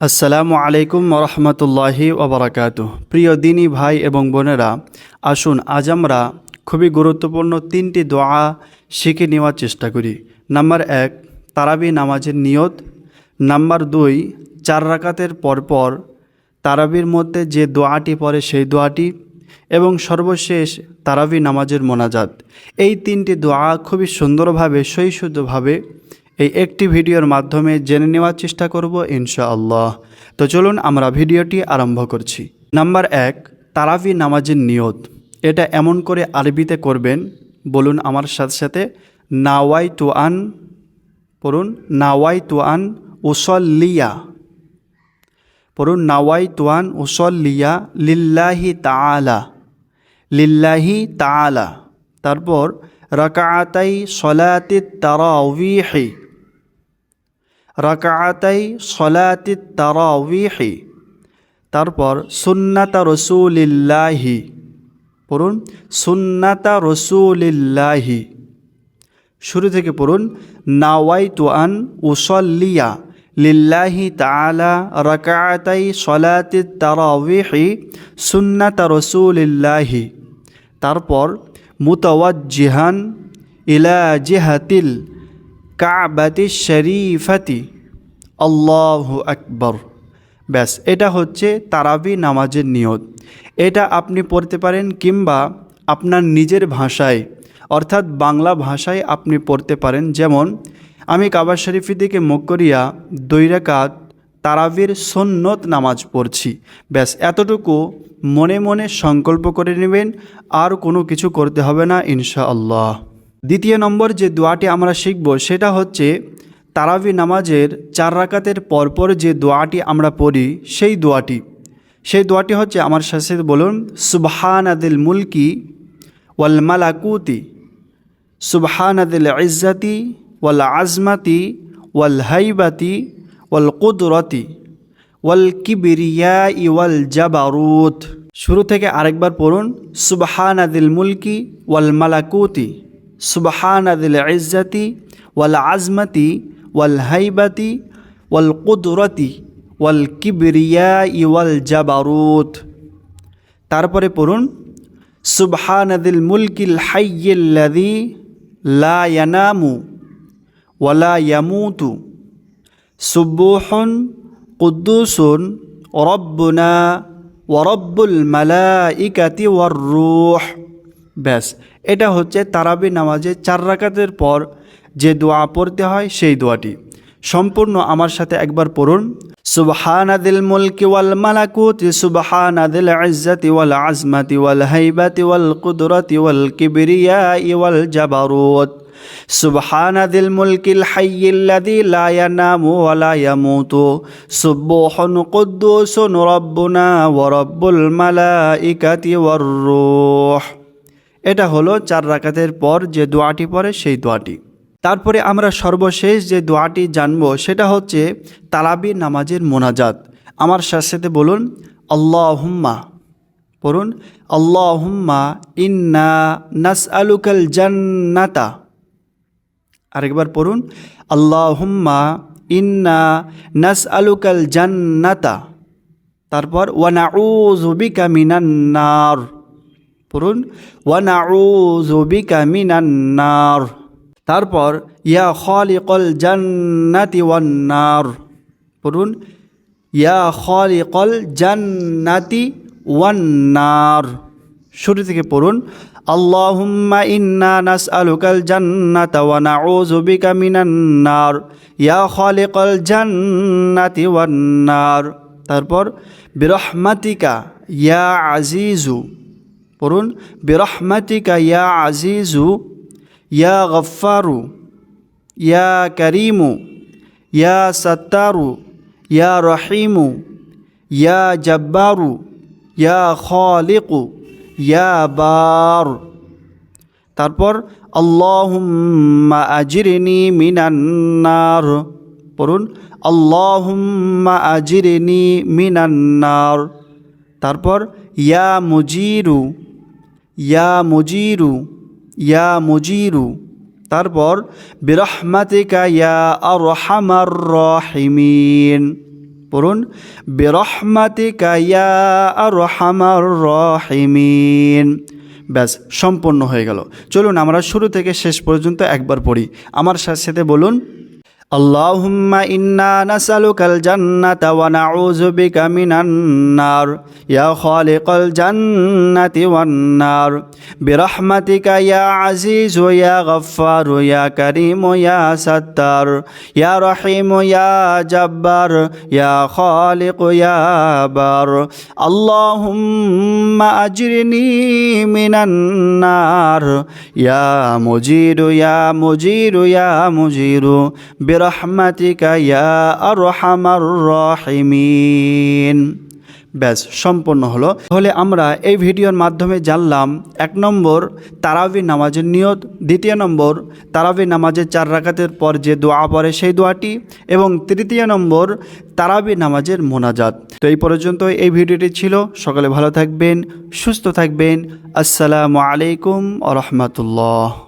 আসসালামু আলাইকুম রহমতুল্লাহি ওবরাকাতু প্রিয় দিনী ভাই এবং বোনেরা, আসুন আজ আমরা খুবই গুরুত্বপূর্ণ তিনটি দোয়া শিখে নেওয়ার চেষ্টা করি। নাম্বার এক, তারাবি নামাজের নিয়ত। নাম্বার দুই, চার রাকাতের পরপর তারাবির মধ্যে যে দোয়াটি পড়ে সেই দোয়াটি। এবং সর্বশেষ তারাবি নামাজের মোনাজাত। এই তিনটি দোয়া খুবই সুন্দরভাবে সহিশুদ্ধভাবে এই একটি ভিডিওর মাধ্যমে জেনে নেওয়ার চেষ্টা করব ইনশাআল্লাহ। তো চলুন আমরা ভিডিওটি আরম্ভ করছি। নাম্বার এক, তারাবি নামাজের নিয়ত। এটা এমন করে আরবিতে করবেন, বলুন আমার সাথে সাথে নাওয়াই টু আন পড়ুন নাওয়াই টু আন উসল্লিয়া। পড়ুন নাওয়াই তুয়ান উসল্লিয়া লিল্লাহি তাআলা। লিল্লাহি তাআলা। তারপর, রাকাআতাই সলাতি তারাউইহি রাকাআতাই সলাতি তারাউইহি তারপর সুন্নাতা রসুলিল্লাহি। পড়ুন, সুন্নাতা রসুলিল্লাহি। শুরু থেকে পড়ুন নাওয়াই তুয়ান উসল্লিয়া লিল্লাহি তাআলা রাকাআতাই সলাতি তারাউইহি সুন্নাত রসুলিল্লাহি। তারপর মুতাওয়াজ্জিহান ইলা জিহাতিল কাবাতি শরীফাতি। আল্লাহু আকবর। ব্যাস, এটা হচ্ছে তারাবি নামাজের নিয়ত। এটা আপনি পড়তে পারেন কিংবা আপনার নিজের ভাষায়, অর্থাৎ বাংলা ভাষায় আপনি পড়তে পারেন। যেমন, আমি কাবার শরীফি দিকে মুখ করিয়া দুই রেখাত তারাবির সন্নত নামাজ পড়ছি। ব্যাস, এতটুকু মনে মনে সংকল্প করে নেবেন, আর কোনো কিছু করতে হবে না, ইনশাআল্লাহ। দ্বিতীয় নম্বর যে দোয়াটি আমরা শিখব, সেটা হচ্ছে তারাবি নামাজের চার রাকাতের পরপর যে দোয়াটি আমরা পড়ি, সেই দোয়াটি। সেই দোয়াটি হচ্ছে আমার সাথে বলুন সুবহান আদিল মুলকি ওয়াল মালাকুতি সুবহান আদিল ইজ্জাতি ওয়াল আজমাতি ওয়াল হাইবাতি ওয়াল কুদরতি ওয়াল কিবিরিয়া ইওয়াল জাবারুত। শুরু থেকে আরেকবার পড়ুন সুবহান আদিল মুলকি ওয়াল মালাকুতি সুবহান আদিল ইজ্জাতি ওয়াল আজমাতি ওয়াল হাইবাতি ওয়াল কুদরতি ওয়াল কিবিরিয়া ইওয়াল জাবারুত তারপরে পড়ুন সুবহান আদিল মুলকিল হাইয়িল্লাযী লা ইয়ানামু ওয়ালা ইয়ামুতু। সুব্বুহুন কুদ্দুসুন, রব্বুনা ওরব্বুল মালাইকাতি ওয়ার রুহ। ব্যাস, এটা হচ্ছে তারাবি নামাজে চার রাকাতের পর যে দোয়া পড়তে হয় সেই দোয়াটি সম্পূর্ণ আমার সাথে একবার পড়ুন সুবহান দিল মুলকি ওয়াল মালাকুতি সুবহান দিল ইজ্জতি ওয়াল আজমাতি ওয়াল হাইবাতি ওয়াল কুদরতি ওয়াল কিবরিয়া ওয়াল জাবারুত سبحان ذي الملك الحي الذي لا ينام ولا يموت سبوح قدوس ربنا ورب الملائكة والروح এটা হলো চার রাকাতের পর যে দোয়াটি পড়ে সেই দোয়াটি তারপরে আমরা সর্বশেষ যে দোয়াটি জানব, সেটা হচ্ছে তালাবি নামাজের মোনাজাত। আমার সাথে বলুন, আল্লাহুম্মা পড়ুন, আল্লাহুম্মা ইন্না নাস আলুকাল জান্নাতা আরেকবার পড়ুন, আল্লাহুম্মা ইন্না নাস আলুকাল জান্নাতা তারপর ওয়ানাউজুবিকা মিনান্নার পড়ুন ওয়ানাউজুবিকা মিনান্নার তারপর, ইয়া খালিকল জান্নাতি ওয়ান্নার পড়ুন, ইয়া খালিকল জান্নাতি ওয়ান্নার শুরু থেকে পড়ুন, আল্লাহুম্মা ইন্না নাসআলুকাল জান্নাতা ওয়া নাউযু বিকা মিনান নার। ইয়া খালিকাল জান্নাতি ওয়ান নার। তারপর, বিরহমাতিকা ইয়া আজিজু। পড়ুন, বিরহমাতিকা ইয়া আজিজু ইয়া গফফারু ইয়া করিমু ইয়া সত্তারু ইয়া রহিমু ইয়া জব্বারু ইয়া খালিকু ইয়া বার তারপর আল্লাহুম্মা আজিরনি মিনান্নার পড়ুন আল্লাহুম্মা আজিরনি মিনান্নার তারপর ইয়া মুজিরু ইয়া মুজিরু ইয়া মুজিরু। তারপর, বিরহমাতিকা ইয়া আরহামার রহিমিন। পড়ুন, বেরহমাতিকা ইয়া আরহামার রহিমিন। ব্যাস সম্পন্ন হয়ে গেল। চলুন, আমরা শুরু থেকে শেষ পর্যন্ত একবার পড়ি। আমার সাথে সাথে বলুন اللهم إنا نسألك الجنة ونعوذ بك من النار. يا خالق الجنة والنار. برحمتك يا عزيز يا غفار يا كريم يا ستار. يا رحيم يا جبار. يا خالق يا بار. اللهم أجرني من النار. يا مجير يا مجير يا مجير. বিরহমাতিকা ইয়া আরহামার রাহিমিন। ব্যাস সম্পন্ন হলো। তাহলে আমরা এই ভিডিওর মাধ্যমে জানলাম, এক নম্বর, তারাবি নামাজের নিয়ত, দ্বিতীয় নম্বর, তারাবি নামাজের চার রাকাতের পর যে দোয়া পড়ে সেই দোয়াটি, এবং তৃতীয় নম্বর, তারাবি নামাজের মোনাজাত। তো এই পর্যন্ত এই ভিডিওটি ছিল। সকালে ভালো থাকবেন, সুস্থ থাকবেন। আসসালামু আলাইকুম আ রহমতুল্লাহ।